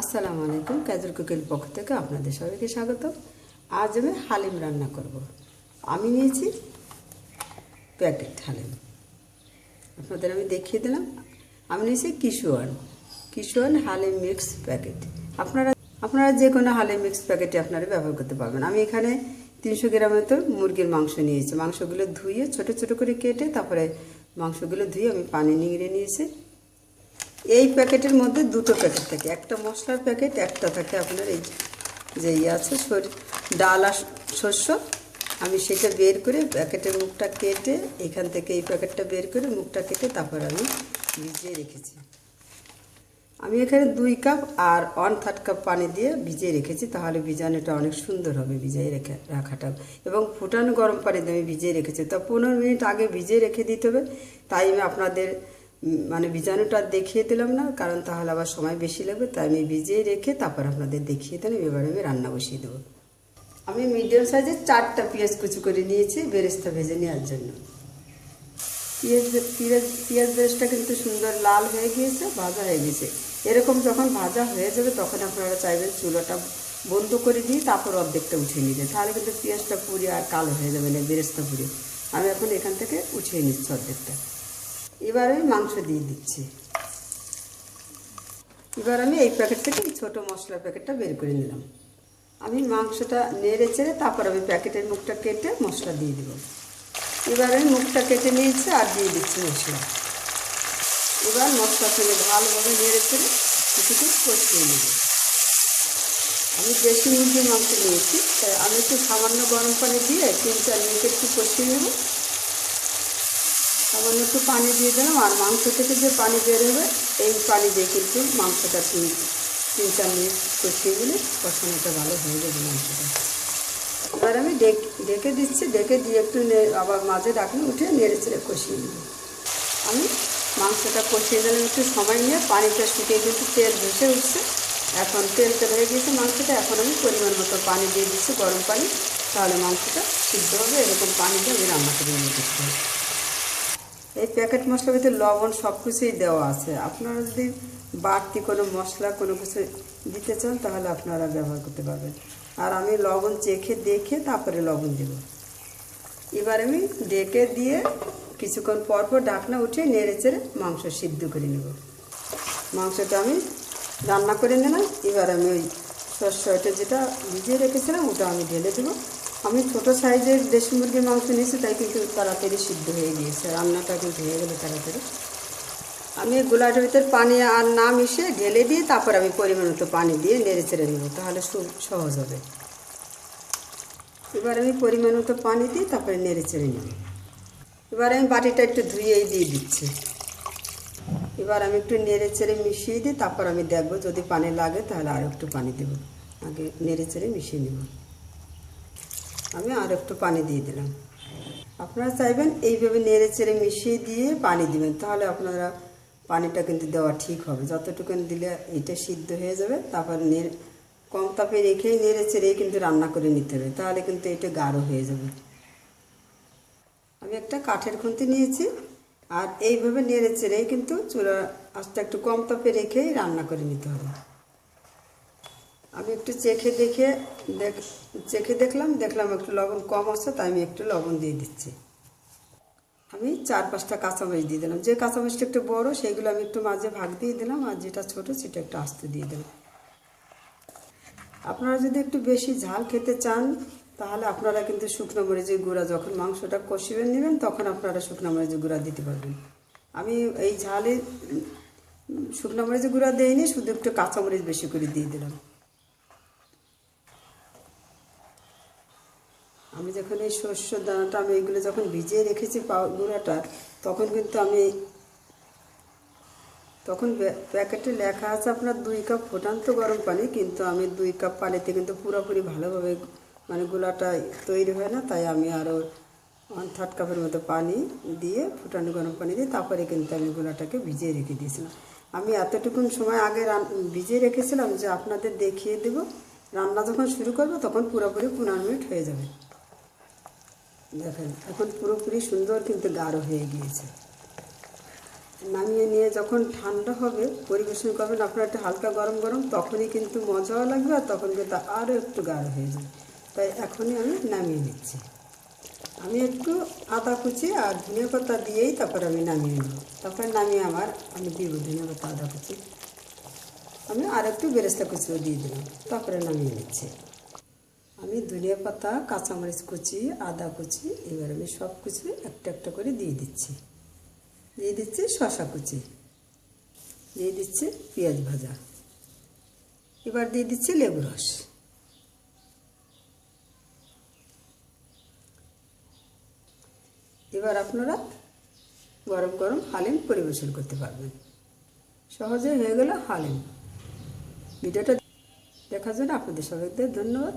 আসসালামু আলাইকুম ক্যাজুর কুকের পক্ষ থেকে আপনাদের সবাইকে স্বাগত। আজ আমি হালিম রান্না করব। আমি নিয়েছি প্যাকেট হালিম। আপনাদের আমি দেখিয়ে দিলাম। আমি নিয়েছি কিশোয়ান। Kishwan haleem mix packet. আপনারা আপনারা যে কোনো হালিম মিক্স প্যাকেটে আপনারা ব্যবহার করতে পারবেন। আমি এখানে তিনশো গ্রামের তো মুরগির মাংস নিয়েছি। মাংসগুলো ধুয়ে ছোট ছোট করে কেটে তারপরে মাংসগুলো ধুয়ে আমি পানি নিংড়ে নিয়েছি। এই প্যাকেটের মধ্যে দুটো প্যাকেট থাকে। একটা মশলার প্যাকেট, একটা থাকে আপনার এই যে ইয়ে আছে ডাল আর শস্য। আমি সেটা বের করে প্যাকেটের মুখটা কেটে এখান থেকে এই প্যাকেটটা বের করে মুখটা কেটে তারপর আমি ভিজিয়ে রেখেছি। আমি এখানে দুই কাপ আর ওয়ান থার্ড কাপ পানি দিয়ে ভিজিয়ে রেখেছি, তাহলে ভিজানোটা অনেক সুন্দর হবে ভিজিয়ে রেখে, রাখাটা। এবং ফুটানো গরম পানি দিয়ে আমি ভিজিয়ে রেখেছি। তো পনেরো মিনিট আগে ভিজিয়ে রেখে দিতে হবে। তাই আমি আপনাদের মানে ভিজানোটা দেখিয়ে দিলাম না, কারণ তাহলে আবার সময় বেশি লাগবে, তাই আমি ভিজিয়ে রেখে তারপর আপনাদের দেখিয়ে দিলাম, এবার আমি রান্না বসিয়ে দেবো। আমি মিডিয়াম সাইজের চারটা পেঁয়াজ কুচি করে নিয়েছি, বেরেস্তা ভেজে নেওয়ার জন্য। পেঁয়াজ পেঁয়াজ পেঁয়াজ বেরেস্তা কিন্তু সুন্দর লাল হয়ে গিয়েছে, ভাজা হয়ে গেছে এরকম যখন ভাজা হয়ে যাবে, তখন আপনারা চাইবেন চুলাটা বন্ধ করে দিয়ে তারপর অর্ধেকটা উঠিয়ে নিতে। তাহলে কিন্তু পেঁয়াজটা পুড়ে আর কালো হয়ে যাবে না, বেরেস্তা পুড়ে। আমি এখন এখান থেকে উঠিয়ে নিচ্ছি অর্ধেকটা। এবার আমি মাংস দিয়ে দিচ্ছি। এবার আমি এই প্যাকেট থেকে ছোটো মশলার প্যাকেটটা বের করে নিলাম। আমি মাংসটা নেড়ে চেড়ে তারপর আমি প্যাকেটের মুখটা কেটে মশলা দিয়ে দেবো। এবার আমি মুখটা কেটে নিয়েছি আর দিয়ে দিচ্ছি মশলা। এবার মশলা সঙ্গে ভালোভাবে নেড়ে চেড়ে কিছুক্ষণ কষিয়ে নেব। আমি দেশি মুরগির মাংস নিয়েছি, তাই আমি একটু সামান্য গরম পানি দিয়ে তিন চার মিনিট একটু কষিয়ে নেব। সামান্য একটু পানি দিয়ে দিলাম, আর মাংস থেকে যে পানি বের হবে, এই পানি দিয়ে কিন্তু মাংসটা তিন তিন, চার মিনিট কষিয়ে দিলে কষানোটা ভালো হয়ে যাবে মাংসটা। এবার আমি ডেকে ডেকে দিচ্ছি, ডেকে দিয়ে একটু আবার মাঝে ডাকলে উঠে নেড়ে চেড়ে কষিয়ে নেব। আমি মাংসটা কষিয়ে দিলাম, একটু সময় নিয়ে পানিটা শুকিয়ে কিন্তু তেল ভেসে উঠছে। এখন তেল তেল হয়ে গিয়েছে মাংসটা, এখন আমি পরিমাণ মতো পানি দিয়ে দিচ্ছি, গরম পানি। তাহলে মাংসটা সিদ্ধ হবে, এরকম পানি দিয়ে আমি রান্না করে নিয়ে হবে এই প্যাকেট মশলার ভিতরে লবণ সব কিছুই দেওয়া আছে। আপনারা যদি বাড়তি কোনো মশলা, কোনো কিছু দিতে চান, তাহলে আপনারা ব্যবহার করতে পারবেন। আর আমি লবণ চেখে দেখে তারপরে লবণ দেব। এবার আমি ডেকে দিয়ে কিছুক্ষণ পর পর উঠিয়ে নেড়ে চেড়ে মাংস সিদ্ধ করে নেব। মাংসটা আমি রান্না করে নিলাম। এবার আমি ওই শস্য যেটা ভিজিয়ে রেখেছিলাম, ওটা আমি ঢেলে দেবো। আমি ছোট সাইজের দেশি মুরগির মাংস নিয়েছি, তাই কিন্তু তাড়াতাড়ি সিদ্ধ হয়ে গিয়েছে। রান্নাটা কিন্তু হয়ে গেলো তাড়াতাড়ি। আমি এই ভিতরে পানি আর না মিশিয়ে ঢেলে দিয়ে তারপর আমি পরিমাণ মতো পানি দিয়ে নেড়ে চেড়ে নেব, তাহলে সহজ হবে। এবার আমি পরিমাণ মতো পানি দিই তারপরে নেড়ে চেড়ে নেব। এবার আমি বাটিটা একটু ধুয়েই দিয়ে দিচ্ছি। এবার আমি একটু নেড়ে চেড়ে মিশিয়ে দিই তারপর আমি দেখব, যদি পানি লাগে তাহলে আর একটু পানি দেবো। আগে নেড়ে চেড়ে মিশিয়ে নেব। আমি আর একটু পানি দিয়ে দিলাম। আপনারা চাইবেন এইভাবে নেড়ে চেড়ে মিশিয়ে দিয়ে পানি দিবেন, তাহলে আপনারা পানিটা কিন্তু দেওয়া ঠিক হবে। যতটুকুন দিলে এটা সিদ্ধ হয়ে যাবে, তারপর নেড়ে, কম তাপে রেখেই নেড়ে চেড়েই কিন্তু রান্না করে নিতে হবে, তাহলে কিন্তু এটা গাঢ় হয়ে যাবে। আমি একটা কাঠের খুন্তি নিয়েছি, আর এইভাবে নেড়ে চেড়েই কিন্তু চুলা আস্তে একটু কম তাপে রেখেই রান্না করে নিতে হবে। আমি একটু চেখে দেখে দেখ, চেখে দেখলাম দেখলাম একটু লবণ কম আছে, তাই আমি একটু লবণ দিয়ে দিচ্ছি। আমি চার পাঁচটা কাঁচামরিচ দিয়ে দিলাম। যে কাঁচামরিচটা একটু বড়, সেইগুলো আমি একটু মাঝে ভাগ দিয়ে দিলাম, আর যেটা ছোট সেটা একটু আস্তে দিয়ে দিলাম। আপনারা যদি একটু বেশি ঝাল খেতে চান, তাহলে আপনারা কিন্তু শুকনো মরিচের গুঁড়া, যখন মাংসটা কষিয়ে নেবেন, তখন আপনারা শুকনো মরিচের গুঁড়া দিতে পারবেন। আমি এই ঝালে শুকনো মরিচের গুঁড়া দিইনি, শুধু একটু কাঁচামরিচ বেশি করে দিয়ে দিলাম। যখন এই শস্য দানাটা আমি এগুলো যখন ভিজিয়ে রেখেছি গুঁড়াটা, তখন কিন্তু আমি তখন প্যাকেটে লেখা আছে আপনার দুই কাপ ফুটান্ত গরম পানি, কিন্তু আমি দুই কাপ পানিতে কিন্তু পুরোপুরি ভালোভাবে মানে গুলাটা তৈরি হয় না, তাই আমি আরও ওয়ান থার্ড কাপের মতো পানি দিয়ে ফুটানো গরম পানি দিয়ে তারপরে কিন্তু আমি গুলাটাকে ভিজিয়ে রেখে দিয়েছিলাম। আমি এতটুকুন সময় আগে ভিজিয়ে রেখেছিলাম যে আপনাদের দেখিয়ে দেব। রান্না যখন শুরু করব তখন পুরোপুরি পনেরো মিনিট হয়ে যাবে। দেখেন, এখন পুরোপুরি সুন্দর কিন্তু গাঢ় হয়ে গিয়েছে। নামিয়ে নিয়ে যখন ঠান্ডা হবে, পরিবেশন করবেন, আপনার একটা হালকা গরম গরম, তখনই কিন্তু মজাও লাগবে আর তখন কিন্তু আরও একটু গাঢ় হয়ে যাবে। তাই এখনই আমি নামিয়ে নিচ্ছি। আমি একটু আদা কুচি আর ধনিয়া পাতা দিয়েই তারপরে আমি নামিয়ে নেব। তারপরে নামিয়ে আমার আমি দিব ধনিয়া পাতা, আদা কুচি। আমি আর একটু বেরেস্তা কুচিও দিয়ে দিলাম। তারপরে নামিয়ে নিচ্ছি। আমি ধনিয়া পাতা, কাঁচামরিচ কুচি, আদা কুচি, এবার আমি সব কিছু একটা একটা করে দিয়ে দিচ্ছি। দিয়ে দিচ্ছি শশা কুচি। দিয়ে দিচ্ছি পেঁয়াজ ভাজা। এবার দিয়ে দিচ্ছি লেবু রস। এবার আপনারা গরম গরম হালিম পরিবেশন করতে পারবেন। সহজে হয়ে গেল হালিম। ভিডিওটা দেখার জন্য আপনাদের সবাইকে ধন্যবাদ।